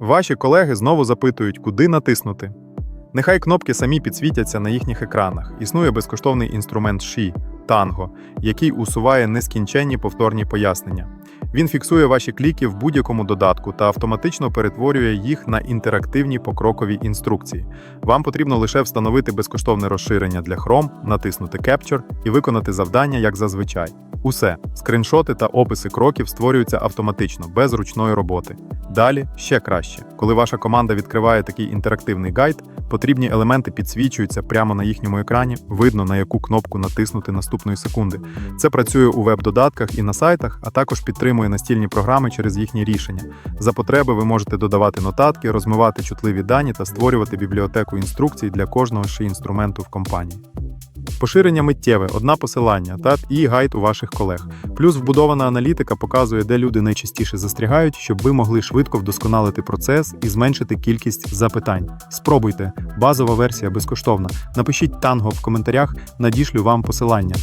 Ваші колеги знову запитують, куди натиснути. Нехай кнопки самі підсвітяться на їхніх екранах. Існує безкоштовний інструмент Ші Tango, який усуває нескінченні повторні пояснення. Він фіксує ваші кліки в будь-якому додатку та автоматично перетворює їх на інтерактивні покрокові інструкції. Вам потрібно лише встановити безкоштовне розширення для Chrome, натиснути Capture і виконати завдання як зазвичай. Усе скриншоти та описи кроків створюються автоматично, без ручної роботи. Далі ще краще. Коли ваша команда відкриває такий інтерактивний гайд, потрібні елементи підсвічуються прямо на їхньому екрані, видно на яку кнопку натиснути наступної секунди. Це працює у веб-додатках і на сайтах, а також підтримує настільні програми через їхні рішення. За потреби ви можете додавати нотатки, розмивати чутливі дані та створювати бібліотеку інструкцій для кожного ще інструменту в компанії. Поширення миттєве, одна посилання та і гайд у ваших колег. Плюс вбудована аналітика показує, де люди найчастіше застрягають, щоб ви могли швидко вдосконалити процес і зменшити кількість запитань. Спробуйте, базова версія безкоштовна. Напишіть танго в коментарях, надішлю вам посилання.